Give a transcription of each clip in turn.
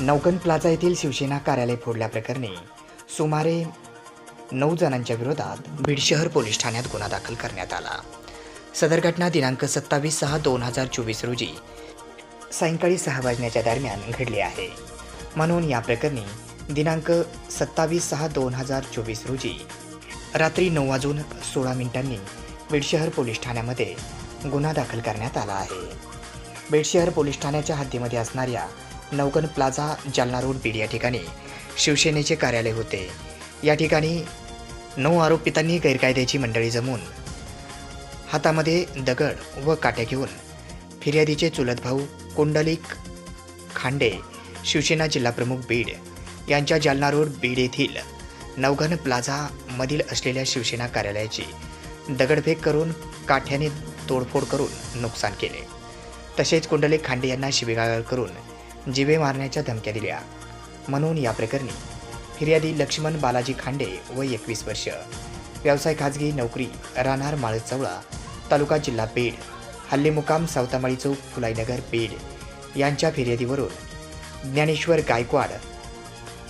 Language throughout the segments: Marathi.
नौकन प्लाझा येथील शिवसेना कार्यालय फोडल्याप्रकरणी सुमारे नऊ जणांच्या विरोधात बीड शहर पोलीस ठाण्यात गुन्हा दाखल करण्यात आला. सदर घटना दिनांक सत्तावीस सहा दोन हजार चोवीस रोजी सायंकाळी सहा वाजण्याच्या दरम्यान घडली आहे. म्हणून या प्रकरणी दिनांक सत्तावीस सहा दोन हजार चोवीस रोजी रात्री नऊ वाजून सोळा मिनिटांनी बीड शहर पोलीस ठाण्यामध्ये गुन्हा दाखल करण्यात आला आहे. बीड शहर पोलीस ठाण्याच्या हद्दीमध्ये असणाऱ्या नौकन प्लाझा जालना रोड बीड या ठिकाणी शिवसेनेचे कार्यालय होते. या ठिकाणी नऊ आरोपितांनी गैरकायद्याची मंडळी जमून हातामध्ये दगड व काट्या घेऊन फिर्यादीचे चुलत भाऊ कुंडलिक खांडे शिवसेना जिल्हाप्रमुख बीड यांच्या जालना रोड बीड येथील नवघन प्लाझामधील असलेल्या शिवसेना कार्यालयाची दगडफेक करून काठ्याने तोडफोड करून नुकसान केले. तसेच कुंडलिक खांडे यांना शिबिगाळ करून जिवे मारण्याच्या धमक्या दिल्या. म्हणून या प्रकरणी फिर्यादी लक्ष्मण बालाजी खांडे व एकवीस वर्ष. व्यवसाय खाजगी नोकरी राहणार माळचवळा तालुका जिल्हा पेड हल्ली मुकाम सावतामाळी चौक फुलाईनगर पेड यांच्या फिर्यादीवरून ज्ञानेश्वर गायकवाड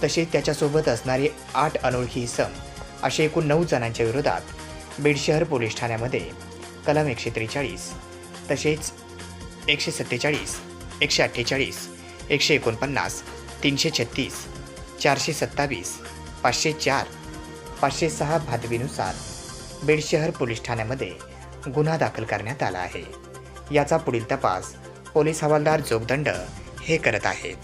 तसेच त्याच्यासोबत असणारे आठ अनोळखी सम असे एकूण नऊ जणांच्या विरोधात बीड शहर पोलीस ठाण्यामध्ये कलम एकशे त्रेचाळीस तसेच एकशे सत्तेचाळीस एकशे अठ्ठेचाळीस एकशे एकोणपन्नास तीनशे छत्तीस चारशे सत्तावीस पाचशे चार पाचशे सहा भादवीनुसार बीड शहर पोलीस ठाण्यामध्ये गुन्हा दाखल करण्यात आला आहे. याचा पुढील तपास पोलीस हवालदार जोगदंड हे करत आहेत.